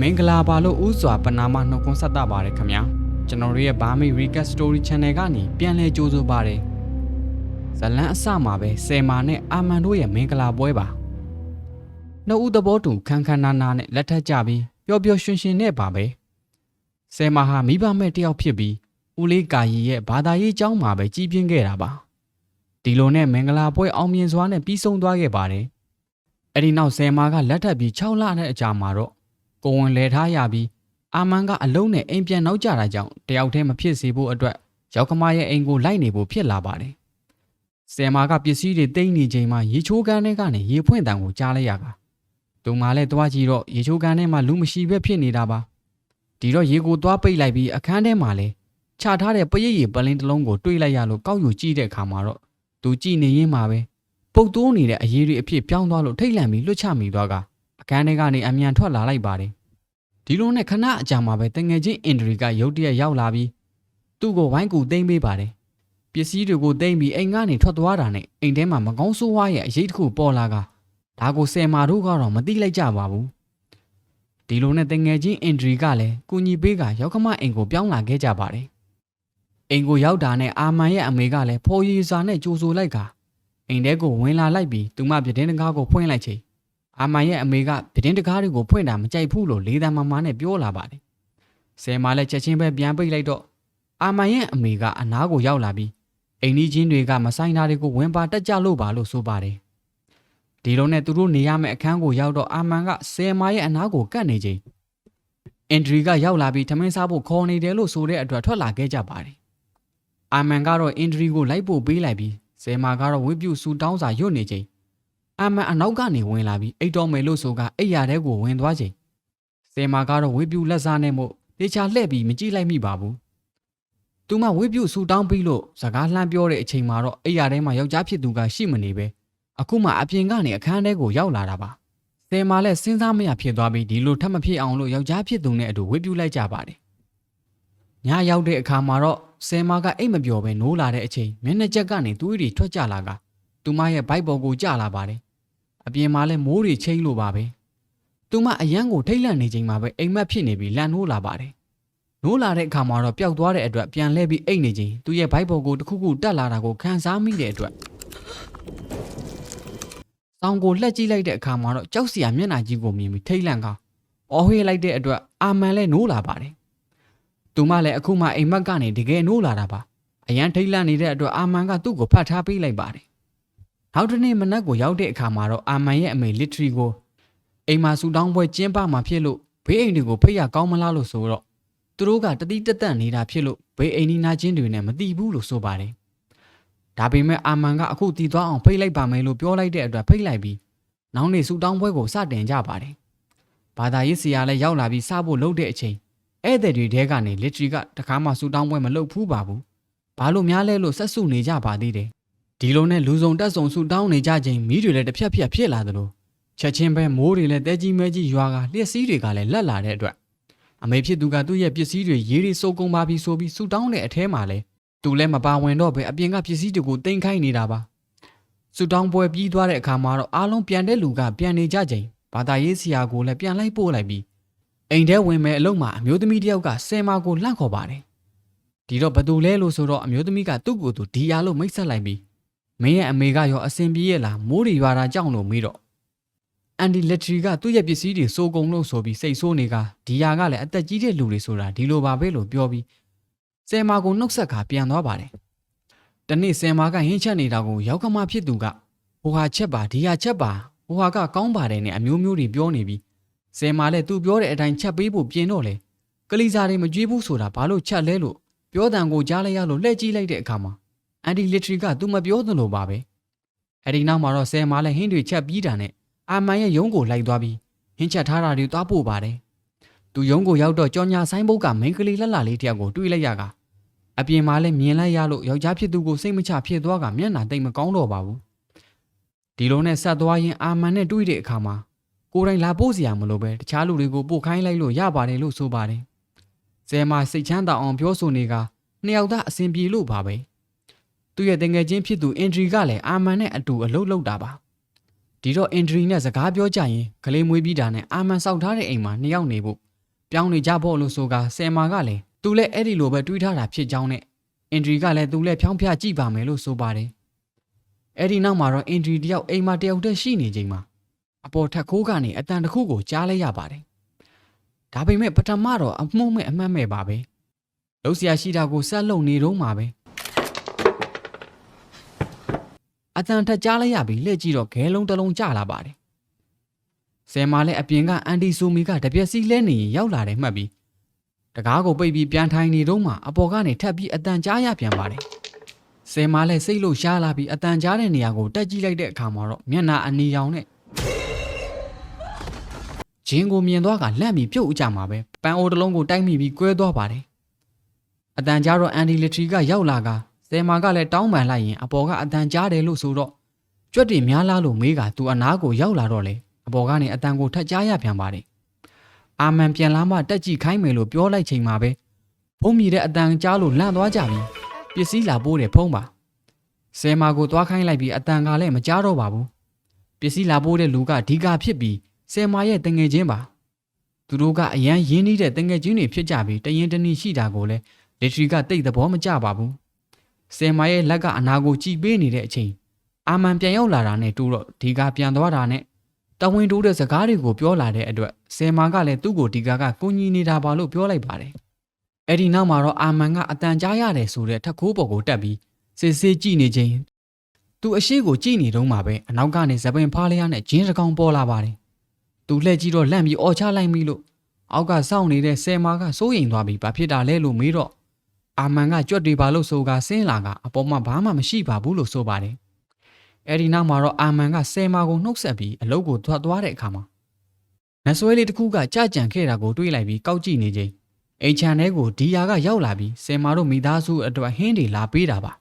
မင်္ဂလာပါလို့ဥစွာပနာမနှုတ်ခွန်းဆက်တာပါတယ်ခင်ဗျာကျွန်တော်တို့ရဲ့ Burmese Recap Story Channel ကနေပြန်လည်ကြိုးဆိုပါတယ်ဇလန်းအစမှာပဲဆယ်မာနဲ့အာမန်တို့ရဲ့မင်္ဂလာပွဲပါနှုတ်ဦးသဘောတူခန်းခန်းနာနာနဲ့လက်ထပ်ကြပြီးပျော်ပျော်ရွှင်ရွှင်နဲ့ပါပဲဆယ်မာဟာမိဘမဲ့တယောက်ဖြစ်ပြီးဦးလေးကာရီရဲ့ဘာသာရေးကျောင်းမှာပဲကြီးပြင်းခဲ့တာပါဒီလိုနဲ့မင်္ဂလာပွဲအောင်မြင်စွာနဲ့ပြီးဆုံးသွားခဲ့ပါတယ်အဲ့ဒီနောက်ဆယ်မာကလက်ထပ်ပြီး6လနဲ့အကြာမှာတော့ ကိုဝင်လဲထားရပြီးအာမန်ကအလုံးနဲ့အိမ်ပြန်နောက်ကျတာကြောင့်တယောက်တည်းမဖြစ်စေဖို့အတွက်ရောက်ကမရဲ့အိမ်ကိုလိုက်နေဖို့ဖြစ်လာပါတယ်။ဆယ်မာကပစ္စည်းတွေတိမ့်နေချိန်မှာရေချိုးကန်းထဲကနေရေဖွင့်တံကိုကြားလိုက်ရတာ။သူမှလည်းသွားကြည့်တော့ရေချိုးကန်းထဲမှာလူမရှိပဲဖြစ်နေတာပါ။ဒီတော့ရေကိုသွားပိတ်လိုက်ပြီးအခန်းထဲမှာလည်းခြာထားတဲ့ပရိတ်ရည်ပလင်းတစ်လုံးကိုတွေးလိုက်ရလို့ကောက်ယူကြည့်တဲ့အခါမှာတော့သူကြည့်နေရင်းမှာပဲပုတ်တိုးနေတဲ့အရေးတွေအဖြစ်ပြောင်းသွားလို့ထိတ်လန့်ပြီးလွတ်ချမိသွားကအခန်းထဲကနေအမြန်ထွက်လာလိုက်ပါတယ်။ ဒီလိုနဲ့ခဏအကြာမှာပဲတငယ်ချင်းအင်ဒရီကရုတ်တရက်ရောက်လာပြီးသူ့ကိုဝိုင်းကူသိမ့်ပေးပါတယ်။ပစ္စည်းတွေကိုသိမ့်ပြီးအိမ်ကနေထွက်သွားတာနဲ့အိမ်ထဲမှာမကောင်းဆိုးဝါးရဲ့အရေးတစ်ခုပေါ်လာကဒါကိုဆယ်မာတို့ကတော့မသိလိုက်ကြပါဘူး။ဒီလိုနဲ့တငယ်ချင်းအင်ဒရီကလည်းကုညီပေးကရောက်ခမအိမ်ကိုပြောင်းလာခဲ့ကြပါတယ်။အိမ်ကိုရောက်တာနဲ့အာမန်ရဲ့အမေကလည်းဖော်ရည်စာနဲ့ကြိုဆိုလိုက်ကအိမ်ထဲကိုဝင်လာလိုက်ပြီးသူမပြတင်းတကားကိုဖွင့်လိုက်ချိန် အာမန်ရဲ့အမေကပြတင်းတကားတွေကိုဖွင့်တာမကြိုက်ဘူးလို့လေးတန်းမမနဲ့ပြောလာပါတယ်။ဆယ်မာလည်းချက်ချင်းပဲပြန်ပိတ်လိုက်တော့အာမန်ရဲ့အမေကအနားကိုရောက်လာပြီးအိမ်ကြီးချင်းတွေကမဆိုင်တာတွေကိုဝင်ပါတက်ကြလို့ပါလို့ဆိုပါတယ်။ဒီလိုနဲ့သူတို့နေရမယ့်အခန်းကိုရောက်တော့အာမန်ကဆယ်မာရဲ့အနားကိုကတ်နေချိန်အန်ဒရီကရောက်လာပြီးထမင်းစားဖို့ခေါ်နေတယ်လို့ဆိုတဲ့အတွက်ထွက်လာခဲ့ကြပါတယ်။အာမန်ကတော့အန်ဒရီကိုလိုက်ဖို့ပေးလိုက်ပြီးဆယ်မာကတော့ဝိပြုဆူတောင်းစာရွတ်နေချိန် အမန်အနောက်ကနေဝင်လာပြီးအိတ်တော်မယ်လို့ဆိုကအိတ်ရတဲ့ကိုဝင်သွားချိန်စင်မာကတော့ဝေပြူလက်စားနဲ့မို့တေချာလှည့်ပြီးမကြည့်လိုက်မိပါဘူး။သူမဝေပြူဆူတောင်းပြီးလို့စကားလှမ်းပြောတဲ့အချိန်မှာတော့အိတ်ရထဲမှာယောက်ျားဖြစ်သူကရှိမနေပဲအခုမှအပြင်ကနေအခန်းထဲကိုရောက်လာတာပါ။စင်မာလည်းစဉ်းစားမရဖြစ်သွားပြီးဒီလိုထပ်မဖြစ်အောင်လို့ယောက်ျားဖြစ်သူနဲ့အတူဝေပြူလိုက်ကြပါတယ်။ညရောက်တဲ့အခါမှာတော့စင်မာကအိတ်မပျော်ပဲနိုးလာတဲ့အချိန်မျက်နှာချက်ကနေသွေးတွေထွက်ကြလာကသူမရဲ့ဘိုက်ပေါ်ကိုကျလာပါတယ်။ အပြင်မှာလဲမိုးတွေချိန်းလို့ပါပဲသူမအရန်ကိုထိတ်လန့်နေချိန်မှာပဲအိမ်မက်ဖြစ်နေပြီးလန်နိုးလာပါတယ်နိုးလာတဲ့အခါမှာတော့ပျောက်သွားတဲ့အတွက်ပြန်လဲပြီးအိတ်နေချိန်သူရဲ့ဘိုက်ပေါ်ကိုတစ်ခုခုတက်လာတာကိုခံစားမိတဲ့အတွက်စောင်းကိုလှက်ကြည့်လိုက်တဲ့အခါမှာတော့ကြောက်စရာမျက်နှာကြီးကိုမြင်ပြီးထိတ်လန့်ကအော်ဟေးလိုက်တဲ့အတွက်အာမန်လဲနိုးလာပါတယ်သူမလည်းအခုမှအိမ်မက်ကနေတကယ်နိုးလာတာပါအရန်ထိတ်လန့်နေတဲ့အတွက်အာမန်ကသူ့ကိုဖတ်ထားပေးလိုက်ပါတယ် နောက်တစ်နေ့မနက်ကိုရောက်တဲ့အခါမှာတော့အာမန်ရဲ့အမေလစ်ထရီကိုအိမ်မှာဆူတောင်းပွဲကျင်းပမှာဖြစ်လို့ဘေးအိမ်တွေကိုဖိတ်ရကောင်းမလားလို့ဆိုတော့သူတို့ကတတိတက်တက်နေတာဖြစ်လို့ဘေးအိမ်နီနာချင်းတွေနဲ့မတီးဘူးလို့ဆိုပါတယ်။ဒါပေမဲ့အာမန်ကအခုတီသွားအောင်ဖိတ်လိုက်ပါမယ်လို့ပြောလိုက်တဲ့အတွက်ဖိတ်လိုက်ပြီးနောက်နေ့ဆူတောင်းပွဲကိုစတင်ကြပါတယ်။ဘာသာရေးဆရာလည်းရောက်လာပြီးစဖို့လုပ်တဲ့အချိန်ဧည့်သည်တွေထဲကနေလစ်ထရီကတခါမှဆူတောင်းပွဲမလုပ်ဘူးပါဘူး။ဘာလို့များလဲလို့ဆက်စုနေကြပါသေးတယ်။ ဒီလိုနဲ့လူစုံတက်စုံဆူတောင်းနေကြချိန်မီးတွေလည်းတစ်ဖြက်ဖြက်ဖြစ်လာသလိုချက်ချင်းပဲမိုးတွေလည်းတဲကြီးမဲကြီးရွာကလျှက်စီးတွေကလည်းလက်လာတဲ့အတွက်အမေဖြစ်သူကသူ့ရဲ့ပစ္စည်းတွေရေးရီစိုးကုန်ပါပြီဆိုပြီးဆူတောင်းတဲ့အထဲမှာလည်းသူလည်းမပါဝင်တော့ပဲအပြင်ကပစ္စည်းတွေကိုတင်ခိုင်းနေတာပါဆူတောင်းပွဲပြီးသွားတဲ့အခါမှာတော့အားလုံးပြန်တဲ့လူကပြန်နေကြချိန်ဘာသာရေးဆရာကိုလည်းပြန်လိုက်ပို့လိုက်ပြီးအိမ်ထဲဝင်မဲ့အလုံးမှာအမျိုးသမီးတစ်ယောက်ကဆယ်မာကိုလှန့်ခေါ်ပါတယ်ဒီတော့ဘသူလဲလို့ဆိုတော့အမျိုးသမီးကသူ့ကိုယ်သူဒီယာလို့မိတ်ဆက်လိုက်ပြီး မင်းရဲ့အမေကရောအစင်ပြေးရဲ့လားမိုးတွေရွာတာကြောက်လို့မေးတော့အန်ဒီလက်ထရီကသူ့ရဲ့ပစ္စည်းတွေစိုးကုန်လို့ဆိုပြီးစိတ်ဆိုးနေကဒီယာကလည်းအသက်ကြီးတဲ့လူတွေဆိုတာဒီလိုပါပဲလို့ပြောပြီးဆယ်မာကိုနှုတ်ဆက်ခါပြန်သွားပါတယ်တနေ့ဆယ်မာကဟင်းချက်နေတာကိုရောက်ခမဖြစ်သူကဟိုဟာချက်ပါဒီဟာချက်ပါဟိုဟာကကောင်းပါတယ်နဲ့အမျိုးမျိုးတွေပြောနေပြီးဆယ်မာလည်းသူပြောတဲ့အတိုင်းချက်ပေးဖို့ပြင်တော့လေကလေးစားတွေမကြွေးဘူးဆိုတာဘာလို့ချက်လဲလို့ပြောတန်ကိုကြားလိုက်ရလို့လှည့်ကြည့်လိုက်တဲ့အခါမှာ အန်တီလစ်ထရီကသူမပြောသလိုပါပဲအဲ့ဒီနောက်မှာတော့ဆယ်မာလည်းဟင်းတွေချက်ပြီးတာနဲ့အာမန်ရဲ့ရုံးကိုလိုက်သွားပြီးဟင်းချက်ထားတာတွေသွားပို့ပါတယ်သူရုံးကိုရောက်တော့ကြော်ညာဆိုင်ဘုတ်ကမိန်းကလေးလှလှလေးတယောက်ကိုတွေ့လိုက်ရကအပြင်မှာလည်းမြင်လိုက်ရလို့ယောက်ျားဖြစ်သူကိုစိတ်မချဖြစ်သွားကမျက်နှာတိတ်မကောင်းတော့ပါဘူးဒီလိုနဲ့ဆက်သွားရင်အာမန်နဲ့တွေ့တဲ့အခါမှာကိုယ်တိုင်လာပို့စရာမလိုပဲတခြားလူတွေကိုပို့ခိုင်းလိုက်လို့ရပါတယ်လို့ဆိုပါတယ်ဆယ်မာစိတ်ချမ်းသာအောင်ပြောဆိုနေကနှစ်ယောက်သားအဆင်ပြေလို့ပါပဲ သူ့ရဲ့တငယ်ချင်းဖြစ်သူအင်ဒရီကလည်းအာမန်နဲ့အတူအလုပ်လုပ်တာပါဒီတော့အင်ဒရီနဲ့စကားပြောကြရင်ကလေးမွေးပြီးတာနဲ့အာမန်စောက်ထားတဲ့အိမ်မှာနှစ်ယောက်နေဖို့ပြောင်းနေကြဖို့လို့ဆိုကဆယ်မာကလည်းသူလည်းအဲ့ဒီလိုပဲတွေးထားတာဖြစ်ကြောင်းနဲ့အင်ဒရီကလည်းသူလည်းဖြောင်းဖျကြည့်ပါမယ်လို့ဆိုပါတယ်အဲ့ဒီနောက်မှာတော့အင်ဒရီတယောက်အိမ်မှာတယောက်တည်းရှိနေချိန်မှာအပေါ်ထက်ခိုးကနေအတန်တစ်ခုကိုကြားလိုက်ရပါတယ်ဒါပေမဲ့ပထမတော့အမှုမဲ့အမှတ်မဲ့ပါပဲလှုပ်ရှားရှိတာကိုဆက်လုံနေတော့မှာပဲ အတန်ထက်ကြားလိုက်ရပြီးလက်ကြည့်တော့ဂဲလုံးတစ်လုံးကျလာပါတယ်ဆယ်မာလည်းအပြင်ကအန်တီဆိုမီကတပြက်စီလဲနေရင်ရောက်လာတယ်မှတ်ပြီးတကားကိုပိတ်ပြီးပြန်ထိုင်နေတော့မှအပေါ်ကနေထပ်ပြီးအတန်ကြားရပြန်ပါတယ်။ဆယ်မားလည်းစိတ်လို့ရှားလာပြီးအတန်ကြားတဲ့နေရာကိုတက်ကြည့်လိုက်တဲ့အခါမှာတော့မျက်နှာအနီရောင်နဲ့ဂျင်းကိုမြင်သွားကလန့်ပြီးပြုတ်ကြမှာပဲပန်အိုတစ်လုံးကိုတိုက်မိပြီးကွဲသွားပါတယ်။အတန်ကြားတော့အန်ဒီလီထရီကရောက်လာက ဆယ်မားကလည်းတောင်းပန်လိုက်ရင်အပေါ်ကအတန်ကြားတယ်လို့ဆိုတော့ကြွက်တွေများလားလို့မေးကသူအနားကိုရောက်လာတော့လေအပေါ်ကနေအတန်ကိုထပ်ကြားရပြန်ပါတယ်။အာမန်ပြန်လာမှတက်ကြည့်ခိုင်းမယ်လို့ပြောလိုက်ချိန်မှာပဲဖုံးမြည်တဲ့အတန်ကြားလို့လန့်သွားကြပြီပစ္စည်းလာပိုးတယ်ဖုံးပါဆယ်မာကိုသွားခိုင်းလိုက်ပြီးအတန်ကလည်းမကြားတော့ပါဘူးပစ္စည်းလာပိုးတဲ့လူကဒီကဖြစ်ပြီးဆယ်မာရဲ့တငယ်ချင်းပါသူတို့ကအရန်ရင်းနှီးတဲ့တငယ်ချင်းတွေဖြစ်ကြပြီးတရင်တနည်းရှိတာကိုလည်းလက်ထရီကတိတ်သဘောမကျပါဘူး ဆယ်မာရဲ့လက်ကအနာကိုကြည်ပေးနေတဲ့အချိန်အာမန်ပြန်ရောက်လာတာနဲ့တူတော့ဒီကပြန်သွားတာနဲ့တဝင်းတိုးတဲ့စကားတွေကိုပြောလာတဲ့အတွက်ဆယ်မာကလည်းသူ့ကိုဒီကာကကိုကြီးနေတာပါလို့ပြောလိုက်ပါတယ်။အဲ့ဒီနောက်မှာတော့အာမန်ကအတန်ကြားရတယ်ဆိုတဲ့ထက်ခိုးပေါ်ကိုတက်ပြီးစစ်စစ်ကြည့်နေချိန်သူအရှိကိုကြည့်နေတော့မှပဲအနောက်ကနေဇပင်ဖားလျားနဲ့ဂျင်းစကောင်ပေါ်လာပါတယ်။သူလှည့်ကြည့်တော့လန့်ပြီးအော်ချလိုက်ပြီလို့အောက်ကစောင့်နေတဲ့ဆယ်မာကစိုးရိမ်သွားပြီးဘာဖြစ်တာလဲလို့မေးတော့ အာမန်ကကြွက်တွေပါလို့ဆိုကဆင်းလာကအပေါ်မှာဘာမှမရှိပါဘူးလို့ဆိုပါတယ်။အဲ့ဒီနောက်မှာတော့အာမန်ကဆယ်မာကိုနှုတ်ဆက်ပြီးအလုပ်ကိုထွက်သွားတဲ့အခါမှာနတ်ဆွဲလေးတစ်ခုကကြကြံခဲ့တာကိုတွေးလိုက်ပြီးကောက်ကြည့်နေချိန်အိမ်ချန်ထဲကိုဒီယာကရောက်လာပြီးဆယ်မာတို့မိသားစုအတွက်ဟင်းတွေလာပေးတာပါ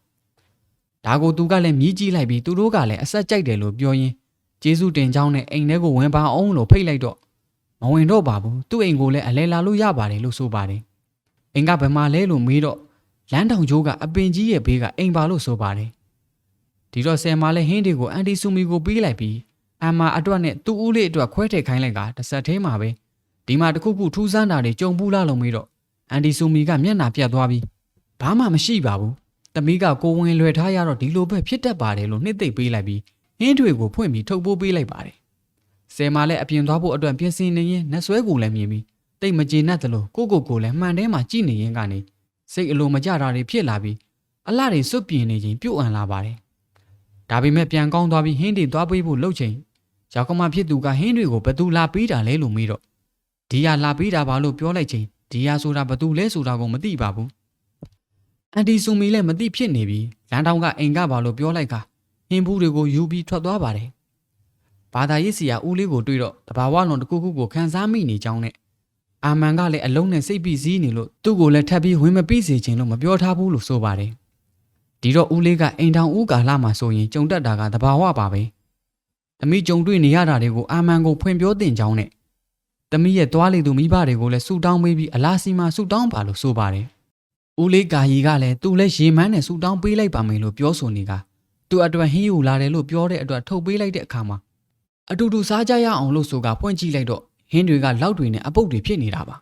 ဒါကိုသူကလည်းမြည်ကြည့်လိုက်ပြီးသူတို့ကလည်းအဆက်ကြိုက်တယ်လို့ပြောရင်းကျေးဇူးတင်ကြောင်းနဲ့အိမ်ထဲကိုဝင်ပါအောင်လို့ဖိတ်လိုက်တော့မဝင်တော့ပါဘူးသူ့အိမ်ကိုလည်းအလဲလာလို့ရပါတယ်လို့ဆိုပါတယ်အိမ်ကဘယ်မှာလဲလို့မေးတော့ လမ်းတောင်ကျိုးကအပင်ကြီးရဲ့ဘေးကအိမ်ပါလို့ဆိုပါတယ်ဒီတော့ဆယ်မာလည်းဟင်းတွေကိုအန်တီဆူမီကိုပေးလိုက်ပြီးအမ်မာအတွက်နဲ့သူ့ဦးလေးအတွက်ခွဲထည့်ခိုင်းလိုက်ကတစ်ဆက်သေးမှာပဲဒီမှာတခုခုထူးဆန်းတာတွေကြုံဘူးလားလို့မေးတော့အန်တီဆူမီကမျက်နှာပြတ်သွားပြီးဘာမှမရှိပါဘူးတမီးကကိုဝင်လွယ်ထားရတော့ဒီလိုပဲဖြစ်တတ်ပါတယ်လို့နှစ်သိမ့်ပေးလိုက်ပြီးဟင်းတွေကိုဖွင့်ပြီးထုတ်ပိုးပေးလိုက်ပါတယ်ဆယ်မာလည်းအပြင်သွားဖို့အတွက်ပြင်ဆင်နေရင်နှဆွဲကိုလည်းမြင်ပြီးတိတ်မကျေနပ်သလိုကိုကိုကိုလည်းမှန်တဲမှာကြည့်နေရင်ကနေ စိတ်အလိုမကျတာတွေဖြစ်လာပြီးအလှတွေစွတ်ပြင်းနေချိန်ပြုတ်အံလာပါတယ်ဒါပေမဲ့ပြန်ကောင်းသွားပြီးဟင်းတွေသွားပေးဖို့လှုပ်ချိန်ရောက်ကမဖြစ်သူကဟင်းတွေကိုဘသူလာပေးတာလဲလို့မေးတော့ဒီယာလာပေးတာပါလို့ပြောလိုက်ချိန်ဒီယာဆိုတာဘသူလဲဆိုတာကိုမသိပါဘူးအန်တီဆူမီလည်းမသိဖြစ်နေပြီးလမ်းတောင်ကအိမ်ကပါလို့ပြောလိုက်ကဟင်းဘူးတွေကိုယူပြီးထွက်သွားပါတယ်ဘာသာရေးဆရာဦးလေးကိုတွေ့တော့တဘာဝလုံးတစ်ခုခုကိုခန်းစားမိနေကြောင်းနဲ့ အာမန်ကလည်းအလုံးနဲ့စိတ်ပိစည်းနေလို့သူ့ကိုလည်းထပ်ပြီးဝင်မပြီးစေချင်လို့မပြောထားဘူးလို့ဆိုပါတယ်ဒီတော့ဦးလေးကအိမ်ထောင်ဦးကာလာမှာဆိုရင်ကြုံတက်တာကတဘာဝပါပဲ။သမီးကြုံတွေ့နေရတာတွေကိုအာမန်ကိုဖွင့်ပြောတင်ကြောင်းနဲ့သမီးရဲ့သွားလေသူမိဘတွေကိုလည်းဆူတောင်းပေးပြီးအလားစီမှာဆူတောင်းပါလို့ဆိုပါတယ်။ဦးလေးကာယီကလည်းသူ့လည်းရေမန်းနဲ့ဆူတောင်းပေးလိုက်ပါမယ်လို့ပြောဆိုနေကသူ့အတွက်ဟင်းယူလာတယ်လို့ပြောတဲ့အတွက်ထုတ်ပေးလိုက်တဲ့အခါမှာအတူတူစားကြရအောင်လို့ဆိုကဖွင့်ကြည့်လိုက်တော့ ဟင်းတွေကလောက်တွေနဲ့အပုပ်တွေဖြစ်နေတာပါ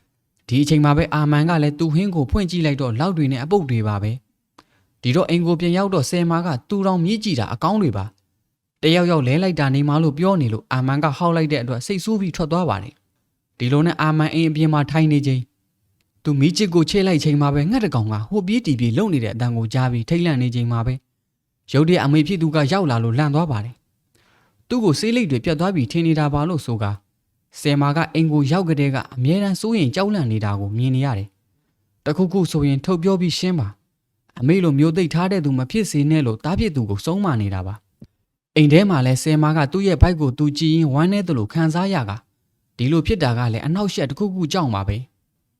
။ဒီအချိန်မှာပဲအာမန်ကလည်းသူ့ဟင်းကိုဖွင့်ကြည့်လိုက်တော့လောက်တွေနဲ့အပုပ်တွေပါပဲ။ဒီတော့အင်ကိုပြန်ရောက်တော့ဆယ်မာကတူတောင်မြည်ကြည့်တာအကောင်းတွေပါတယောက်ယောက်လဲလိုက်တာနေမှလို့ပြောနေလို့အာမန်ကဟောက်လိုက်တဲ့အတွက်စိတ်ဆိုးပြီးထွက်သွားပါတယ်ဒီလိုနဲ့အာမန်အင်းအပြင်မှာထိုင်နေချိန်သူမိချစ်ကိုချေလိုက်ချိန်မှာပဲငှက်တကောင်ကဟိုပြေးတီပြေးလုံနေတဲ့အတန်ကိုကြားပြီးထိတ်လန့်နေချိန်မှာပဲရုတ်တရက်အမေဖြစ်သူကရောက်လာလို့လန့်သွားပါတယ်သူ့ကိုဆေးလိပ်တွေပြတ်သွားပြီးထင်နေတာပါလို့ဆိုက ဆယ်မာကအင်ကိုရောက်ကြတဲ့ကအမြဲတမ်းစိုးရင်ကြောက်လန့်နေတာကိုမြင်နေရတယ်တခုခုဆိုရင်ထုတ်ပြောပြီးရှင်းပါအမေလိုမျိုးသိပ်ထားတဲ့သူမဖြစ်စေနဲ့လို့တားဖြစ်သူကိုစုံးမနေတာပါအိမ်ထဲမှာလဲဆယ်မာကသူ့ရဲ့ဘိုက်ကိုသူကြည်ရင်ဝမ်းနေတယ်လို့ခံစားရကဒီလိုဖြစ်တာကလည်းအနောက်ရှက်တစ်ခုခုကြောက်ပါပဲ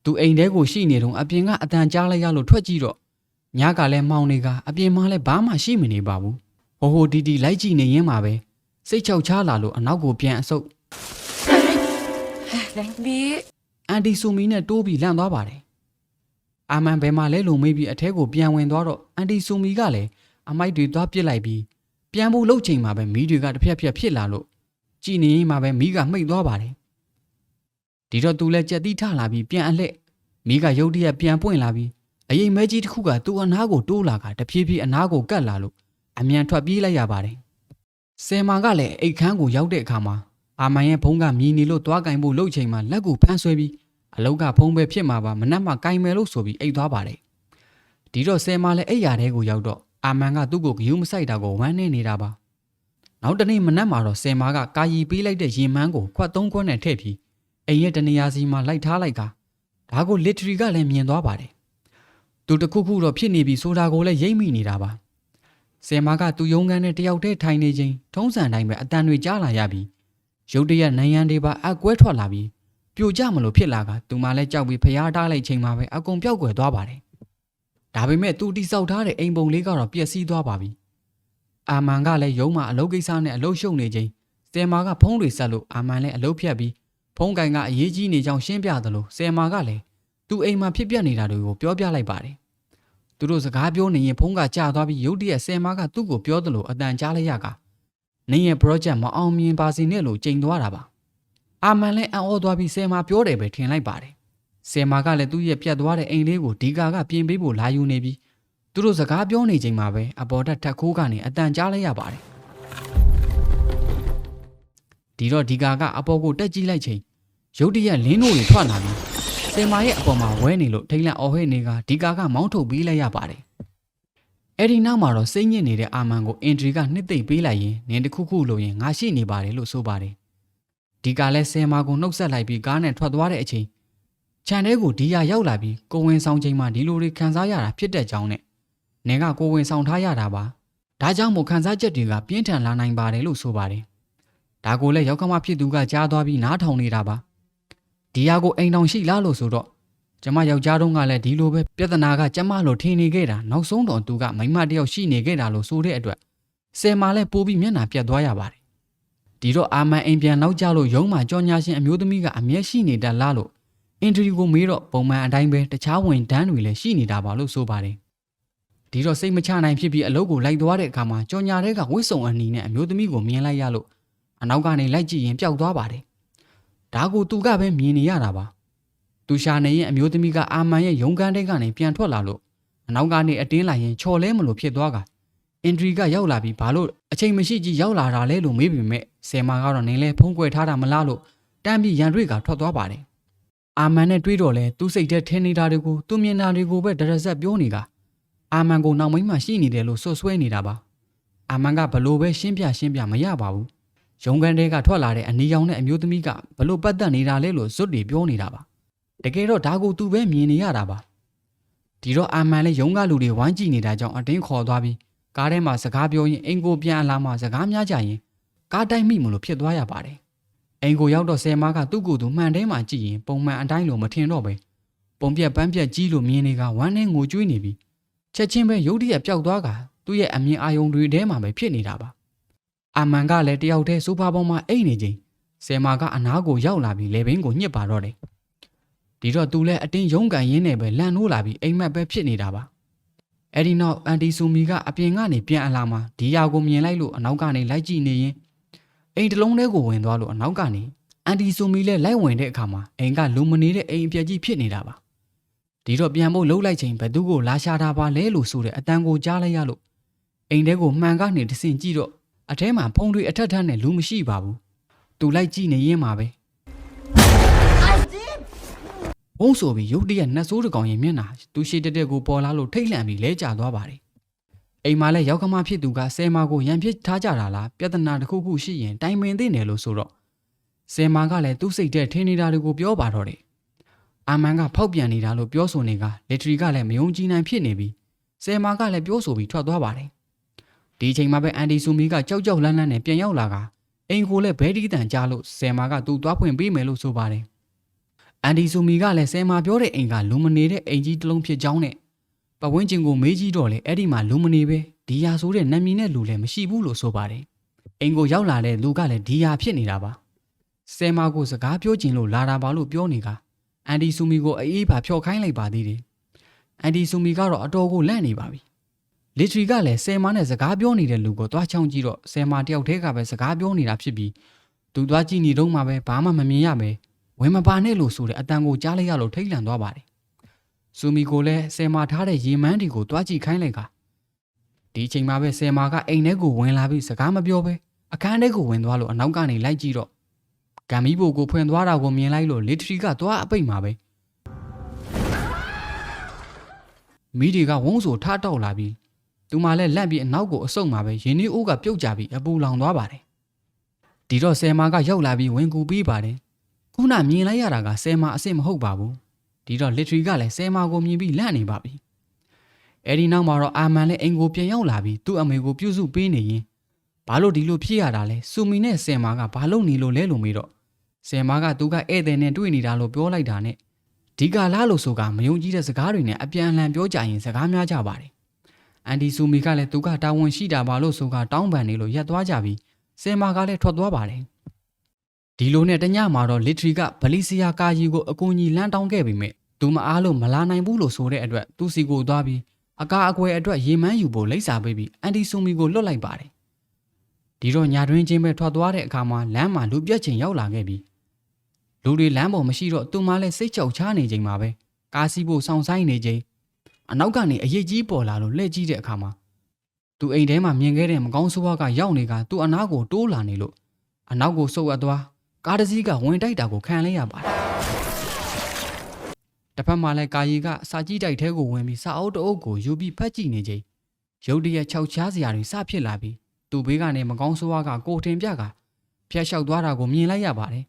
သူအိမ်ထဲကိုရှိနေတော့အပြင်ကအတန်ကြားလိုက်ရလို့ထွက်ကြည့်တော့ညကလည်းမှောင်နေကအပြင်မှာလည်းဘာမှရှိမနေပါဘူးဟိုဟိုဒီဒီလိုက်ကြည့်နေရင်းမှာပဲစိတ်ချောက်ချလာလို့အနောက်ကိုပြန်အဆုပ် ဘီအန်တီဆူမီနဲ့တိုးပြီးလန့်သွားပါတယ်အာမန်ဘယ်မှာလဲလို့မေးပြီးအထဲကိုပြန်ဝင်သွားတော့အန်တီဆူမီကလည်းအမိုက်တွေသွားပစ်လိုက်ပြီးပြန်ဖို့လှုပ်ချိန်မှာပဲမီးတွေကတစ်ဖြက်ဖြက်ဖြစ်လာလို့ကြည်နေရင်မှာပဲမီးကမှိတ်သွားပါတယ်ဒီတော့သူလည်းကြက်တိထလာပြီးပြန်အလှည့်မိကရုတ်တရက်ပြန်ပွင့်လာပြီးအရင်မဲကြီးတစ်ခုကသူ့အနားကိုတိုးလာကတဖြည်းဖြည်းအနားကိုကတ်လာလို့အမြန်ထွက်ပြေးလိုက်ရပါတယ်ဆယ်မာကလည်းအိတ်ခမ်းကိုရောက်တဲ့အခါမှာ အာမန်ရဲ့ဖုံးကမြည်နေလို့သွားကင်ဖို့လှုပ်ချိန်မှာလက်ကိုဖမ်းဆွဲပြီးအလုတ်ကဖုံးပဲဖြစ်မှာပါမနှက်မှကင်မယ်လို့ဆိုပြီးအိတ်သွားပါတယ်ဒီတော့ဆယ်မာလည်းအိတ်ရတဲ့ကိုရောက်တော့အာမန်ကသူ့ကိုဂယုမဆိုင်တာကိုဝမ်းနေနေတာပါနောက်တနေ့မနက်မှာတော့ဆယ်မာကကာယီပေးလိုက်တဲ့ရင်မန်းကိုခွက်သုံးခွက်နဲ့ထည့်ပြီးအိမ်ရဲ့တနေရာစီမှာလိုက်ထားလိုက်ကဒါကို literary ကလည်းမြင်သွားပါတယ်သူတခုခုတော့ဖြစ်နေပြီဆိုတာကိုလည်းရိပ်မိနေတာပါဆယ်မာကသူယုံကန်နဲ့တယောက်တည်းထိုင်နေချိန်ထုံးစံတိုင်းပဲအတန်တွေကြားလာရပြီး ရုတ်တရက်နိုင်ရန်တွေပါအကွဲထွက်လာပြီးပြိုကျမလို့ဖြစ်လာကသူမှလည်းကြောက်ပြီးဖျားထားလိုက်ချိန်မှာပဲအကုန်ပြောက်ကွယ်သွားပါတယ်ဒါပေမဲ့သူတိဆောက်ထားတဲ့အိမ်ပုံလေးကတော့ပျက်စီးသွားပါပြီအာမန်ကလည်းရုံးမှာအလုပ်ကိစ္စနဲ့အလုပ်ရှုပ်နေချိန်ဆယ်မာကဖုံးတွေဆက်လို့အာမန်လည်းအလုပ်ဖြတ်ပြီးဖုံးကန်ကအရေးကြီးနေကြောင်းရှင်းပြသလိုဆယ်မာကလည်းသူ့အိမ်မှာဖြစ်ပျက်နေတာတွေကိုပြောပြလိုက်ပါတယ်။သူတို့စကားပြောနေရင်ဖုံးကကြာသွားပြီးရုတ်တရက်ဆယ်မာကသူ့ကိုပြောသလိုအတန်ကြားလိုက်ရက နင်းရဲ့ project မအောင်မြင်ပါစေနဲ့လို့ကြိမ်သွားတာပါ။အာမန်လည်းအံ့ဩသွားပြီးဆယ်မာပြောတယ်ပဲထင်လိုက်ပါတယ်။ဆယ်မာကလည်းသူ့ရဲ့ပြတ်သွားတဲ့အိမ်လေးကိုဒီကာကပြင်ပေးဖို့လာယူနေပြီးသူတို့စကားပြောနေချိန်မှာပဲအပေါ်တက်ထက်ခိုးကနေအတန်ကြားလိုက်ရပါတယ်။ဒီတော့ဒီကာကအပေါ်ကိုတက်ကြည့်လိုက်ချိန်ရုတ်တရက်လင်းတို့တွေထွက်လာပြီးစင်မာရဲ့အပေါ်မှာဝဲနေလို့ထိတ်လန့်အော်ဟစ်နေကဒီကာကမောင်းထုတ်ပေးလိုက်ရပါတယ်။ အဲ့ဒီနောက်မှာတော့စိတ်ညစ်နေတဲ့အာမန်ကိုအင်ထရီကနှစ်သိမ့်ပေးလိုက်ရင်နင်းတစ်ခုခုလို့ရင်ငါရှိနေပါတယ်လို့ဆိုပါတယ်။ဒီကာလည်းစင်မာကိုနှုတ်ဆက်လိုက်ပြီးကားနဲ့ထွက်သွားတဲ့အချိန်ခြံထဲကိုဒီယာရောက်လာပြီးကိုဝင်ဆောင်ချိန်မှာဒီလိုတွေခံစားရတာဖြစ်တဲ့ကြောင်းနဲ့နင်ကကိုဝင်ဆောင်ထားရတာပါ။ဒါကြောင့်မို့ခံစားချက်တွေကပြင်းထန်လာနိုင်ပါတယ်လို့ဆိုပါတယ်။ဒါကိုလည်းရောက်ခမဖြစ်သူကကြားသွားပြီးနားထောင်နေတာပါ။ဒီဟာကိုအိမ်တောင်ရှိလားလို့ဆိုတော့ ကျမယောက်ျားတုန်းကလည်းဒီလိုပဲပြဿနာကကျမလိုထင်နေခဲ့တာနောက်ဆုံးတော့သူကမိန်းမတစ်ယောက်ရှိနေခဲ့တာလို့ဆိုတဲ့အတွက်ဆယ်မာလည်းပိုးပြီးမျက်နှာပြတ်သွားရပါတယ်။ဒီတော့အာမန်အိမ်ပြန်နောက်ကြလို့ရုံးမှာကြော်ညာရှင်အမျိုးသမီးကအမျက်ရှိနေတတ်လားလို့အင်တာဗျူးကိုမေးတော့ပုံမှန်အတိုင်းပဲတခြားဝင်တန်းတွေလည်းရှိနေတာပါလို့ဆိုပါတယ်။ဒီတော့စိတ်မချနိုင်ဖြစ်ပြီးအလုပ်ကိုလိုက်သွားတဲ့အခါမှာကြော်ညာတဲ့ကဝစ်စုံအနီနဲ့အမျိုးသမီးကိုမြင်လိုက်ရလို့အနောက်ကနေလိုက်ကြည့်ရင်ပျောက်သွားပါတယ်။ဒါကိုသူကပဲမြင်နေရတာပါ။ သူရှာနေရင်အမျိုးသမီးကအာမန်ရဲ့ရုံးကန်းတဲ့ကနေပြန်ထွက်လာလို့အနောက်ကနေအတင်းလာရင်ချော်လဲမလို့ဖြစ်သွားကအင်ဒရီကရောက်လာပြီးဘာလို့အချိန်မရှိကြီးရောက်လာတာလဲလို့မေးပြီးမြဲဆယ်မာကတော့နင်းလဲဖုံးကွယ်ထားတာမလားလို့တန်းပြီးရန်တွေကထွက်သွားပါတယ်။အာမန်နဲ့တွေးတော့လဲသူ့စိတ်ထဲထင်းနေတာတွေကိုသူမြင်တာတွေကိုပဲဒရဇက်ပြောနေကအာမန်ကိုနောက်မိန်းမရှိနေတယ်လို့ဆွဆွဲနေတာပါ။အာမန်ကဘလို့ပဲရှင်းပြရှင်းပြမရပါဘူး။ရုံကန်တဲကထွက်လာတဲ့အနီရောင်နဲ့အမျိုးသမီးကဘလို့ပတ်သက်နေတာလဲလို့ဇွတ်တွေပြောနေတာပါ တကယ်တော့ဒါကိုသူပဲမြင်နေရတာပါဒီတော့အာမန်လည်းရုံးကလူတွေဝိုင်းကြည့်နေတာကြောင့်အတင်းခေါ်သွားပြီးကားထဲမှာစကားပြောရင်အင်ကိုပြန်အလာမှစကားများကြရင်ကားတိုက်မိမလို့ဖြစ်သွားရပါတယ်အင်ကိုရောက်တော့ဆယ်မားကသူ့ကိုယ်သူမှန်တဲမှာကြည့်ရင်ပုံမှန်အတိုင်းလိုမထင်တော့ပဲပုံပြက်ပန်းပြက်ကြီးလိုမြင်နေကဝမ်းနဲ့ငိုကြွေးနေပြီးချက်ချင်းပဲရုတ်တရက်ပျောက်သွားကသူ့ရဲ့အမြင်အာယုံတွေထဲမှာပဲဖြစ်နေတာပါအာမန်ကလည်းတယောက်တည်းဆိုဖာပေါ်မှာအိတ်နေချိန်ဆယ်မာကအနားကိုရောက်လာပြီးလေဘင်းကိုညှစ်ပါတော့တယ် ဒီတော့သူလည်းအတင်းရုံးကန်ရင်းနဲ့ပဲလန်နိုးလာပြီးအိမ်မက်ပဲဖြစ်နေတာပါအဲ့ဒီနောက်အန်တီဆူမီကအပြင်ကနေပြန်အလာမှာဒီယာကိုမြင်လိုက်လို့အနောက်ကနေလိုက်ကြည့်နေရင်အိမ်တစ်လုံးထဲကိုဝင်သွားလို့အနောက်ကနေအန်တီဆူမီလည်းလိုက်ဝင်တဲ့အခါမှာအိမ်ကလူမနေတဲ့အိမ်အပြက်ကြီးဖြစ်နေတာပါဒီတော့ပြန်ဖို့လှုပ်လိုက်ချိန်ဘသူကိုလာရှာတာပါလဲလို့ဆိုတဲ့အတန်ကိုကြားလိုက်ရလို့အိမ်ထဲကိုမှန်ကနေတဆင်ကြည့်တော့အထဲမှာဖုံတွေအထက်ထက်နဲ့လူမရှိပါဘူးသူလိုက်ကြည့်နေရင်းမှာပဲ ဘုံဆိုပြီးရုတ်တရက်နှက်ဆိုးတစ်ကောင်ရင်မျက်နှာသူရှိတက်တက်ကိုပေါ်လာလို့ထိတ်လန့်ပြီးလဲကျသွားပါတယ်အိမ်မှာလည်းရောက်ခမဖြစ်သူကဆယ်မာကိုရန်ဖြစ်ထားကြတာလားပြဿနာတစ်ခုခုရှိရင်တိုင်ပင်သိနေလို့ဆိုတော့ဆယ်မာကလည်းသူ့စိတ်ထဲထင်းနေတာတွေကိုပြောပါတော့တယ်အာမန်ကဖောက်ပြန်နေတာလို့ပြောဆိုနေကလက်ထရီကလည်းမယုံကြည်နိုင်ဖြစ်နေပြီးဆယ်မာကလည်းပြောဆိုပြီးထွက်သွားပါတယ်ဒီအချိန်မှာပဲအန်ဒီဆူမီကကြောက်ကြောက်လန့်လန့်နဲ့ပြန်ရောက်လာကအိမ်ကိုလည်းဘဲဒီတန်ကြားလို့ဆယ်မာကသူ့သွားဖွင့်ပေးမယ်လို့ဆိုပါတယ် အန်ဒီဆူမီကလည်းဆယ်မာပြောတဲ့အိမ်ကလူမနေတဲ့အိမ်ကြီးတစ်လုံးဖြစ်ကြောင်းနဲ့ပဝင်းကျင်ကိုမေးကြည့်တော့လေအဲ့ဒီမှာလူမနေပဲဒီယာဆိုတဲ့နမီနဲ့လူလည်းမရှိဘူးလို့ဆိုပါတယ်အိမ်ကိုရောက်လာတဲ့လူကလည်းဒီယာဖြစ်နေတာပါဆယ်မာကိုစကားပြောချင်လို့လာတာပါလို့ပြောနေကအန်ဒီဆူမီကိုအေးပါဖျော်ခိုင်းလိုက်ပါသေးတယ်အန်ဒီဆူမီကတော့အတော်ကိုလန့်နေပါပြီလီထရီကလည်းဆယ်မာနဲ့စကားပြောနေတဲ့လူကိုသွားချောင်းကြည့်တော့ဆယ်မာတယောက်တည်းကပဲစကားပြောနေတာဖြစ်ပြီးသူသွားကြည့်နေတော့မှပဲဘာမှမမြင်ရပဲ ဝင်မပါနဲ့လို့ဆိုတဲ့အတန်ကိုကြားလိုက်ရလို့ထိတ်လန့်သွားပါတယ်။ဆူမီကိုလည်းဆယ်မာထားတဲ့ရေမန်းဒီကိုတွားကြည့်ခိုင်းလိုက်ကဒီအချိန်မှာပဲဆယ်မာကအိမ်ထဲကိုဝင်လာပြီးစကားမပြောဘဲအခန်းထဲကိုဝင်သွားလို့အနောက်ကနေလိုက်ကြည့်တော့ဂမ်မီဘိုကိုဖွင့်သွားတာကိုမြင်လိုက်လို့လစ်ထရီကသွားအပိတ်မှာပဲမိတွေကဝုန်းဆိုထားတော့လာပြီးသူမှလည်းလက်ပြီးအနောက်ကိုအဆုတ်မှာပဲရင်းနှီးအိုးကပြုတ်ကြပြီးအပူလောင်သွားပါတယ်ဒီတော့ဆယ်မာကရောက်လာပြီးဝင်ကူပြီးပါတယ် ခုနမြင်လိုက်ရတာကဆယ်မာအစ်စ်မဟုတ်ပါဘူးဒီတော့လစ်ထရီကလည်းဆယ်မာကိုမြင်ပြီးလန့်နေပါပြီအဲဒီနောက်မှာတော့အာမန်လည်းအိမ်ကိုပြန်ရောက်လာပြီးသူ့အမေကိုပြုစုပေးနေရင်ဘာလို့ဒီလိုဖြစ်ရတာလဲစူမီနဲ့ဆယ်မာကဘာလို့နေလို့လဲလို့မေးတော့ဆယ်မာကသူကဧည့်သည်နဲ့တွေ့နေတာလို့ပြောလိုက်တာနဲ့ဒီကလားလို့ဆိုကမယုံကြည်တဲ့စကားတွေနဲ့အပြန်အလှန်ပြောကြရင်စကားများကြပါတယ်အန်ဒီဆူမီကလည်းသူကတာဝန်ရှိတာပါလို့ဆိုကတောင်းပန်နေလို့ရက်သွားကြပြီးဆယ်မာကလည်းထွက်သွားပါတယ် ဒီလိုနဲ့တညမှာတော့လစ်ထရီကဗလီစီယာကာယီကိုအကူအညီလမ်းတောင်းခဲ့ပြီးမြဲသူမအားလို့မလာနိုင်ဘူးလို့ဆိုတဲ့အတွက်သူစီကိုသွားပြီးအကာအကွယ်အတွက်ရေမန်းယူဖို့လိပ်စာပေးပြီးအန်ဒီဆူမီကိုလွတ်လိုက်ပါတယ်ဒီတော့ညာတွင်ချင်းပဲထွက်သွားတဲ့အခါမှာလမ်းမှာလူပြက်ချင်းရောက်လာခဲ့ပြီးလူတွေလမ်းပေါ်မရှိတော့သူမှလည်းစိတ်ကြောက်ချနေချိန်မှာပဲကားစီးဖို့စောင့်ဆိုင်နေချိန်အနောက်ကနေအရေးကြီးပေါ်လာလို့လှည့်ကြည့်တဲ့အခါမှာသူအိမ်ထဲမှာမြင်ခဲ့တဲ့မကောင်းဆိုးဝါးကရောက်နေကသူ့အနားကိုတိုးလာနေလို့အနောက်ကိုဆုပ်အပ်သွား ကားတစ်စီးကဝင်တိုက်တာကိုခံလိုက်ရပါတယ်တစ်ဖက်မှာလည်းကာယီကစာကြည့်တိုက်ထဲကိုဝင်ပြီးစာအုပ်တအုပ်ကိုယူပြီးဖတ်ကြည့်နေချိန်ရုတ်တရက်ခြောက်ချားစရာတွေစဖြစ်လာပြီးသူ့ဘေးကနေမကောင်းဆိုးဝါးကကိုတင်ပြကဖျက်လျှောက်သွားတာကိုမြင်လိုက်ရပါတယ်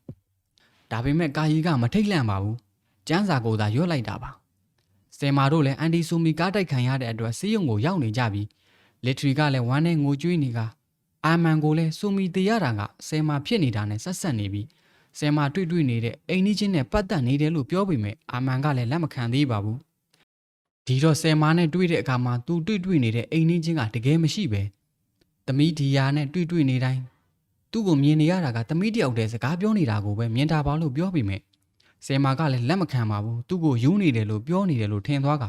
ဒါပေမဲ့ကာယီကမထိတ်လန့်ပါဘူးကျန်းစာကိုသာရွတ်လိုက်တာပါစင်မာတို့လည်းအန်ဒီဆူမီကားတိုက်ခံရတဲ့အတွက်စီးရုံကိုရောက်နေကြပြီးလစ်ထရီကလည်းဝမ်းနဲ့ငိုကြွေးနေက အာမန်ကိုလည်းဆူမီတေရတာကဆယ်မာဖြစ်နေတာနဲ့ဆက်ဆက်နေပြီးဆယ်မာတွေ့တွေ့နေတဲ့အိမ်နီးချင်းနဲ့ပတ်သက်နေတယ်လို့ပြောပေမဲ့အာမန်ကလည်းလက်မခံသေးပါဘူးဒီတော့ဆယ်မာနဲ့တွေ့တဲ့အခါမှာသူတွေ့တွေ့နေတဲ့အိမ်နီးချင်းကတကယ်မရှိပဲသမီးဒီယာနဲ့တွေ့တွေ့နေတိုင်းသူ့ကိုမြင်နေရတာကသမီးတယောက်တည်းစကားပြောနေတာကိုပဲမြင်တာပါလို့ပြောပေမဲ့ဆယ်မာကလည်းလက်မခံပါဘူးသူ့ကိုယူနေတယ်လို့ပြောနေတယ်လို့ထင်သွားက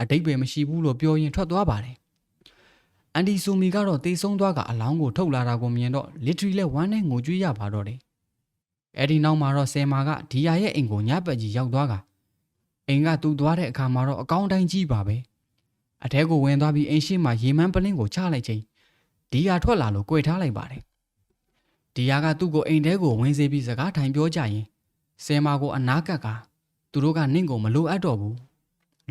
အတိတ်ပဲမရှိဘူးလို့ပြောရင်ထွက်သွားပါတယ် အန်ဒီဆူမီကတော့တေဆုံးသွားကအလောင်းကိုထုတ်လာတာကိုမြင်တော့ literally လဲဝမ်းနဲ့ငိုကြွေးရပါတော့တယ်အဲ့ဒီနောက်မှာတော့ဆယ်မာကဒီယာရဲ့အိမ်ကိုညပက်ကြီးရောက်သွားကအိမ်ကသူ့သွားတဲ့အခါမှာတော့အကောင်းတိုင်းကြီးပါပဲအထဲကိုဝင်သွားပြီးအိမ်ရှိမှရေမန်းပလင်းကိုချလိုက်ချိန်ဒီယာထွက်လာလို့ကြွေထားလိုက်ပါတယ်ဒီယာကသူ့ကိုအိမ်ထဲကိုဝင်စေပြီးစကားထိုင်ပြောကြရင်ဆယ်မာကိုအနာကက်ကသူတို့ကနင့်ကိုမလိုအပ်တော့ဘူး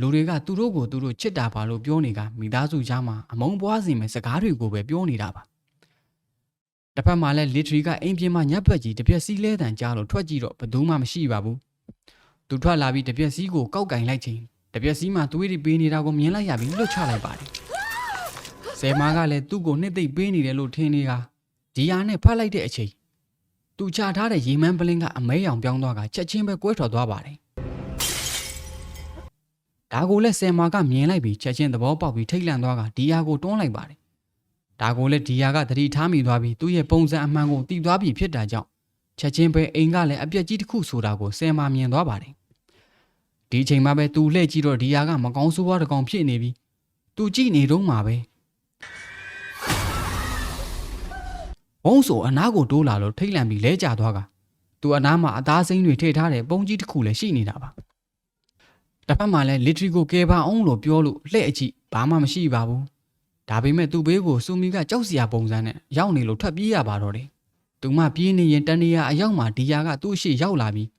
လူတွေကသူတို့ကိုသူတို့ချစ်တာပါလို့ပြောနေကမိသားစုကြားမှာအမုန်းပွားစေမဲ့စကားတွေကိုပဲပြောနေတာပါတစ်ဖက်မှာလည်းလစ်ထရီကအိမ်ပြင်မှာညက်ပက်ကြီးတပြက်စီးလဲတန်ကြားလို့ထွက်ကြည့်တော့ဘယ်သူမှမရှိပါဘူးသူထွက်လာပြီးတပြက်စီးကိုကောက်ကင်လိုက်ချိန်တပြက်စီးမှာသွေးတွေပေးနေတာကိုမြင်လိုက်ရပြီးလွတ်ချလိုက်ပါတယ်ဆယ်မာကလည်းသူ့ကိုနှစ်သိမ့်ပေးနေတယ်လို့ထင်နေတာဒီယာနဲ့ဖတ်လိုက်တဲ့အချိန်သူချထားတဲ့ရေမန်းပလင်းကအမဲရောင်ပြောင်းသွားကချက်ချင်းပဲကွဲထွက်သွားပါတယ် ဒါကိုလည်းဆယ်မာကမြင်လိုက်ပြီးချက်ချင်းသဘောပေါက်ပြီးထိတ်လန့်သွားကဒီယာကိုတွန်းလိုက်ပါတယ်ဒါကိုလည်းဒီယာကသတိထားမိသွားပြီးသူ့ရဲ့ပုံစံအမှန်ကိုသိသွားပြီးဖြစ်တာကြောင့်ချက်ချင်းပဲအိမ်ကလည်းအပြက်ကြီးတစ်ခုဆိုတာကိုဆယ်မာမြင်သွားပါတယ်ဒီအချိန်မှာပဲသူလှည့်ကြည့်တော့ဒီယာကမကောင်းဆိုးဝါးတစ်ကောင်ဖြစ်နေပြီးသူကြည့်နေတော့မှာပဲဘုံဆိုအနားကိုတိုးလာလို့ထိတ်လန့်ပြီးလဲကျသွားကသူအနားမှာအသားစိမ်းတွေထည့်ထားတဲ့ပုံကြီးတစ်ခုလည်းရှိနေတာပါ တစ်ဖက်မှာလည်းလစ်ထရီကိုကယ်ပါအောင်လို့ပြောလို့လှည့်အကြည့်ဘာမှမရှိပါဘူးဒါပေမဲ့သူ့ဘေးကိုစူမီကကြောက်စရာပုံစံနဲ့ရောက်နေလို့ထွက်ပြေးရပါတော့တယ်သူမပြေးနေရင်တန်နေရအရောက်မှာဒီယာကသူ့ရှေ့ရောက်လာပြီး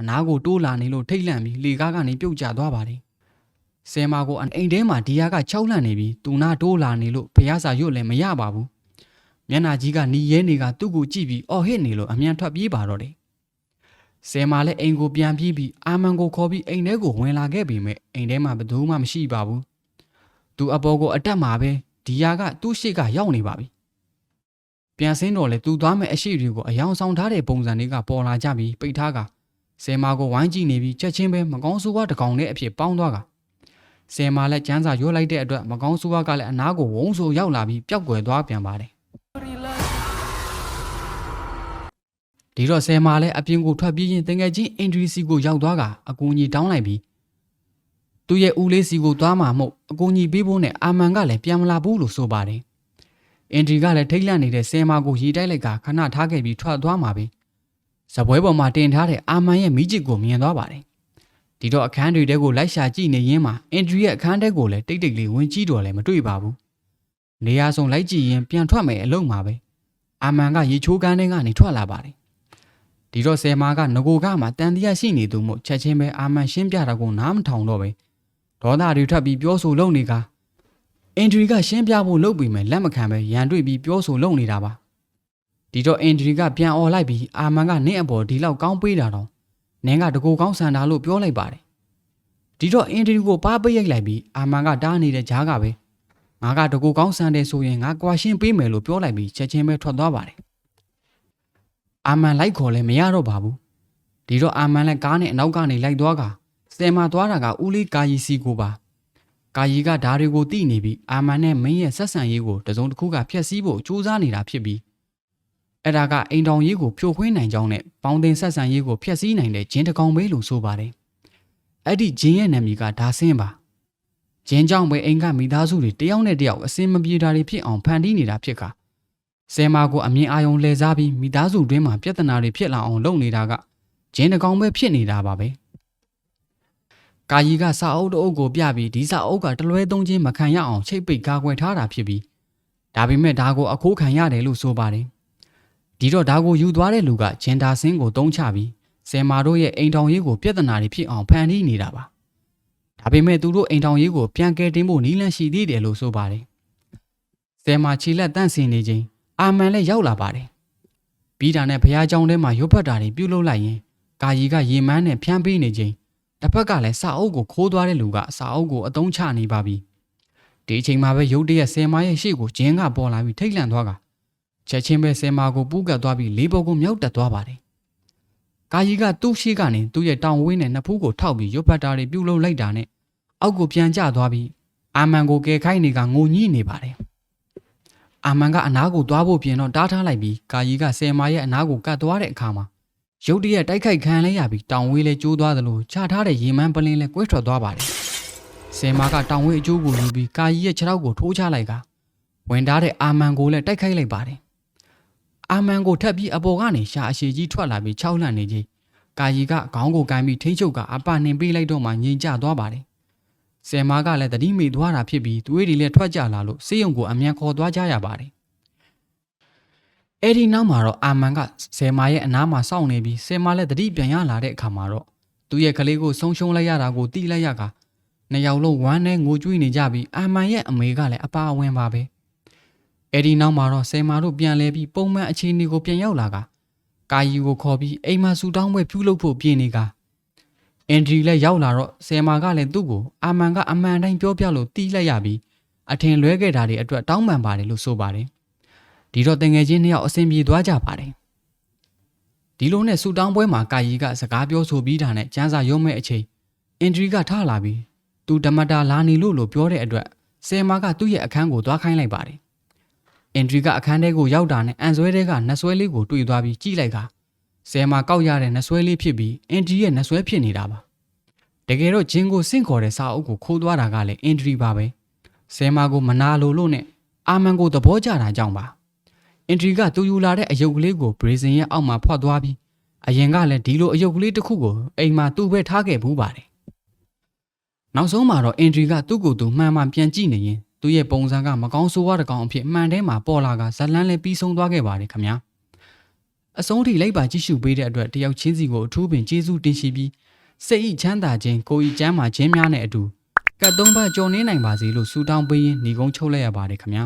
အနားကိုတိုးလာနေလို့ထိတ်လန့်ပြီးလေကားကနေပြုတ်ကျသွားပါတယ်ဆယ်မာကိုအိမ်ထဲမှာဒီယာကချောက်လန့်နေပြီးသူနာတိုးလာနေလို့ဖျားစာရွတ်လည်းမရပါဘူးမျက်နာကြီးကနီရဲနေကသူ့ကိုကြည့်ပြီးအော်ဟစ်နေလို့အမြန်ထွက်ပြေးပါတော့တယ် ဆယ်မာလည်းအိမ်ကိုပြန်ပြေးပြီးအာမန်ကိုခေါ်ပြီးအိမ်ထဲကိုဝင်လာခဲ့ပေမဲ့အိမ်ထဲမှာဘယ်သူမှမရှိပါဘူးသူအပေါ်ကိုအတက်မှာပဲဒီယာကသူ့ရှေ့ကရောက်နေပါပြီပြန်ဆင်းတော့လေသူသွားမဲ့အရှိတွေကိုအယောင်ဆောင်ထားတဲ့ပုံစံတွေကပေါ်လာကြပြီးပိတ်ထားကဆယ်မာကိုဝိုင်းကြည့်နေပြီးချက်ချင်းပဲမကောင်းဆိုးဝါးတကောင်နဲ့အဖြစ်ပေါင်းသွားကဆယ်မာလည်းကျန်းစာရွတ်လိုက်တဲ့အတွက်မကောင်းဆိုးဝါးကလည်းအနားကိုဝုန်းဆိုရောက်လာပြီးပျောက်ကွယ်သွားပြန်ပါတယ် ဒီတော့ဆယ်မာလည်းအပြင်ကိုထွက်ပြေးရင်တငယ်ချင်းအင်ဒရီစီကိုရောက်သွားကအကူအညီတောင်းလိုက်ပြီးသူ့ရဲ့ဦးလေးစီကိုသွားမှာမဟုတ်အကူအညီပေးဖို့နဲ့အာမန်ကလည်းပြန်မလာဘူးလို့ဆိုပါတယ်အင်ဒရီကလည်းထိတ်လန့်နေတဲ့ဆယ်မာကိုရေတိုက်လိုက်ကခဏထားခဲ့ပြီးထွက်သွားမှာပဲဆဇပွဲပေါ်မှာတင်ထားတဲ့အာမန်ရဲ့မိကျစ်ကိုမြင်သွားပါတယ်ဒီတော့အခန်းတွေတဲကိုလိုက်ရှာကြည့်နေရင်းမှာအင်ဒရီရဲ့အခန်းတဲကိုလည်းတိတ်တိတ်လေးဝင်ကြည့်တော့လည်းမတွေ့ပါဘူးနေရာဆောင်လိုက်ကြည့်ရင်ပြန်ထွက်မယ်အလုံးမှာပဲအာမန်ကရေချိုးကန်းထဲကနေထွက်လာပါတယ် ဒီတော့ဆယ်မာကငကိုကမှတန်တရားရှိနေသူမို့ချက်ချင်းပဲအာမန်ရှင်းပြတာကိုနားမထောင်တော့ပဲဒေါသတွေထွက်ပြီးပြောဆိုလုံနေကအင်ဒရီကရှင်းပြဖို့လုပ်ပြီးမယ်လက်မခံပဲရန်တွေ့ပြီးပြောဆိုလုံနေတာပါဒီတော့အင်ဒရီကပြန်អော်လိုက်ပြီးအာမန်ကနင့်အပေါ်ဒီလောက်ကောင်းပေးတာတော့နင်းကတကူကောင်းဆန်တာလို့ပြောလိုက်ပါတယ်ဒီတော့အင်ဒရီကိုပါပိတ်ရိုက်လိုက်ပြီးအာမန်ကတားနေတဲ့ဂျားကပဲငါကတကူကောင်းဆန်တယ်ဆိုရင်ငါကွာရှင်းပေးမယ်လို့ပြောလိုက်ပြီးချက်ချင်းပဲထွက်သွားပါတယ် အာမန်လိုက်ခေါ်လဲမရတော့ပါဘူးဒီတော့အာမန်လည်းကားနဲ့အနောက်ကနေလိုက်သွားကစတယ်မာသွားတာကဦးလေးကာယီစီကိုပါကာယီကဓားတွေကိုတိနေပြီးအာမန်နဲ့မင်းရဲ့ဆက်ဆံရေးကိုတစုံတစ်ခုကဖျက်ဆီးဖို့ကြိုးစားနေတာဖြစ်ပြီးအဲ့ဒါကအိမ်တောင်ရေးကိုဖြိုခွင်းနိုင်ကြောင်းနဲ့ပေါင်းတင်ဆက်ဆံရေးကိုဖျက်ဆီးနိုင်တဲ့ဂျင်းတစ်ကောင်ပဲလို့ဆိုပါတယ်။အဲ့ဒီဂျင်းရဲ့နာမည်ကဒါဆင်းပါ။ဂျင်းကြောင့်ပဲအိမ်ကမိသားစုတွေတယောက်နဲ့တယောက်အစင်မပြေတာတွေဖြစ်အောင်ဖန်တီးနေတာဖြစ်က ဆယ်မာကိုအမြင်အာရုံလှည့်စားပြီးမိသားစုတွင်းမှာပြဿနာတွေဖြစ်လာအောင်လုပ်နေတာကဂျင်းတစ်ကောင်ပဲဖြစ်နေတာပါပဲ။ကာယီကစာအုပ်တအုပ်ကိုပြပြီးဒီစာအုပ်ကတလွဲသုံးချင်းမခံရအောင်ချိတ်ပိတ်ကာကွယ်ထားတာဖြစ်ပြီးဒါပေမဲ့ဒါကိုအခိုးခံရတယ်လို့ဆိုပါတယ်။ဒီတော့ဒါကိုယူသွားတဲ့လူကဂျင်ဒါဆင်းကိုတုံးချပြီးဆယ်မာတို့ရဲ့အိမ်တောင်ရေးကိုပြဿနာတွေဖြစ်အောင်ဖန်တီးနေတာပါဒါပေမဲ့သူတို့အိမ်တောင်ရေးကိုပြန်ကယ်တင်ဖို့နီးလန့်ရှိသေးတယ်လို့ဆိုပါတယ်ဆယ်မာခြေလက်တန့်စင်နေခြင်း အာမန်လည်းရောက်လာပါတယ်ပြီးတာနဲ့ဘုရားကျောင်းထဲမှာရုပ်ဖတ်တာတွေပြုလုပ်လိုက်ရင်ကာယီကရေမန်းနဲ့ဖျန်းပေးနေခြင်းတစ်ဖက်ကလည်းစာအုပ်ကိုခိုးသွားတဲ့လူကစာအုပ်ကိုအတုံးချနေပါပြီဒီအချိန်မှာပဲရုတ်တရက်ဆယ်မာရဲ့ရှေ့ကိုဂျင်းကပေါ်လာပြီးထိတ်လန့်သွားကချက်ချင်းပဲဆယ်မာကိုပူးကတ်သွားပြီးလေးဘုတ်ကိုမြောက်တက်သွားပါတယ်။ကာယီကသူ့ရှိကနေသူ့ရဲ့တောင်ဝင်းနဲ့နှစ်ဖူးကိုထောက်ပြီးရွတ်ဖတ်တာတွေပြုတ်လုလိုက်တာနဲ့အောက်ကိုပြန်ကျသွားပြီးအာမန်ကိုကယ်ခိုင်းနေကငိုညှိနေပါတယ်။ အာမန်ကအနားကိုသွားဖို့ပြင်တော့တားထားလိုက်ပြီးကာယီကဆယ်မာရဲ့အနားကိုကတ်သွားတဲ့အခါမှာရုတ်တရက်တိုက်ခိုက်ခံလဲရပြီးတောင်ဝေးလဲကျိုးသွားသလိုချထားတဲ့ရေမန်းပလင်းလဲကွဲထွက်သွားပါတယ်။ဆယ်မာကတောင်ဝေးအကျိုးကိုယူပြီးကာယီရဲ့ခြေထောက်ကိုထိုးချလိုက်ကဝင်ထားတဲ့အာမန်ကိုလည်းတိုက်ခိုက်လိုက်ပါတယ်။အာမန်ကိုထပ်ပြီးအပေါ်ကနေရှာအရှိကြီးထွက်လာပြီးခြောက်လှန့်နေကြီးကာယီကခေါင်းကိုကိုင်းပြီးထိ ंछ ုပ်ကအပနှင်ပေးလိုက်တော့မှငြိမ်ကျသွားပါတယ်။ ဆယ်မာကလည်းတတိမိသွားတာဖြစ်ပြီးသွေးတွေလည်းထွက်ကြလာလို့စေးရုံကိုအမြန်ခေါ်သွားကြရပါတယ်။အဲဒီနောက်မှာတော့အာမန်ကဆယ်မာရဲ့အနားမှာစောင့်နေပြီးဆယ်မာလည်းတတိပြန်ရလာတဲ့အခါမှာတော့သူ့ရဲ့ကလေးကိုဆုံးရှုံးလိုက်ရတာကိုတိလိုက်ရကနှစ်ယောက်လုံးဝမ်းနဲ့ငိုကြွေးနေကြပြီးအာမန်ရဲ့အမေကလည်းအပါအဝင်ပါပဲ။အဲ့ဒီနောက်မှာတော့ဆယ်မာတို့ပြန်လဲပြီးပုံမှန်အခြေအနေကိုပြန်ရောက်လာကကာယီကိုခေါ်ပြီးအိမ်မှာဆူတောင်းပွဲပြုလုပ်ဖို့ပြင်နေက အန်ဒရီလည်းရောက်လာတော့ဆယ်မာကလည်းသူ့ကိုအာမန်ကအမှန်တိုင်းပြောပြလို့တီးလိုက်ရပြီးအထင်လွဲခဲ့တာတွေအတွက်တောင်းပန်ပါတယ်လို့ဆိုပါတယ်ဒီတော့တငယ်ချင်းနှစ်ယောက်အဆင်ပြေသွားကြပါတယ်ဒီလိုနဲ့ဆူတောင်းပွဲမှာကာယီကစကားပြောဆိုပြီးတာနဲ့ကျန်းစာရုံးမဲ့အချိန်အန်ဒရီကထလာပြီးသူဓမ္မတာလာနေလို့လို့ပြောတဲ့အတွက်ဆယ်မာကသူ့ရဲ့အခန်းကိုသွားခိုင်းလိုက်ပါတယ်အင်ဒရီကအခန်းထဲကိုရောက်တာနဲ့အန်ဆွဲထဲကနှဆွဲလေးကိုတွေ့သွားပြီးကြည့်လိုက်က ဆယ်မှာကောက်ရတဲ့နှဆွဲလေးဖြစ်ပြီးအင်ဒရီရဲ့နှဆွဲဖြစ်နေတာပါတကယ်တော့ဂျင်းကိုစင့်ခေါ်တဲ့စာအုပ်ကိုခိုးသွားတာကလည်းအင်ဒရီပါပဲဆယ်မှာကိုမနာလိုလို့နဲ့အာမန်ကိုသဘောကျတာကြောင့်ပါအင်ဒရီကသူယူလာတဲ့အယုတ်ကလေးကိုဘရေဇင်ရဲ့အောက်မှာဖွက်သွားပြီးအရင်ကလည်းဒီလိုအယုတ်ကလေးတစ်ခုကိုအိမ်မှာသူ့ပဲထားခဲ့ဘူးပါတယ်နောက်ဆုံးမှာတော့အင်ဒရီကသူ့ကိုယ်သူမှန်မှန်ပြန်ကြည့်နေရင်သူ့ရဲ့ပုံစံကမကောင်းဆိုးဝါးတစ်ကောင်အဖြစ်မှန်ထဲမှာပေါ်လာကဇလန်းလည်းပြီးဆုံးသွားခဲ့ပါတယ်ခင်ဗျာ အဆုံးထိလိုက်ပါကြည့်ရှုပေးတဲ့အတွက်တယောက်ချင်းစီကိုအထူးပင်ကျေးဇူးတင်ရှိပြီးစိတ်ဤချမ်းသာခြင်းကိုယ်ဤကျမ်းမာခြင်းများနဲ့အတူကတ်သုံးပါကြော်နေနိုင်ပါစေလို့ဆုတောင်းပေးရင်းညီကုန်းချုပ်လိုက်ရပါတယ်ခင်ဗျာ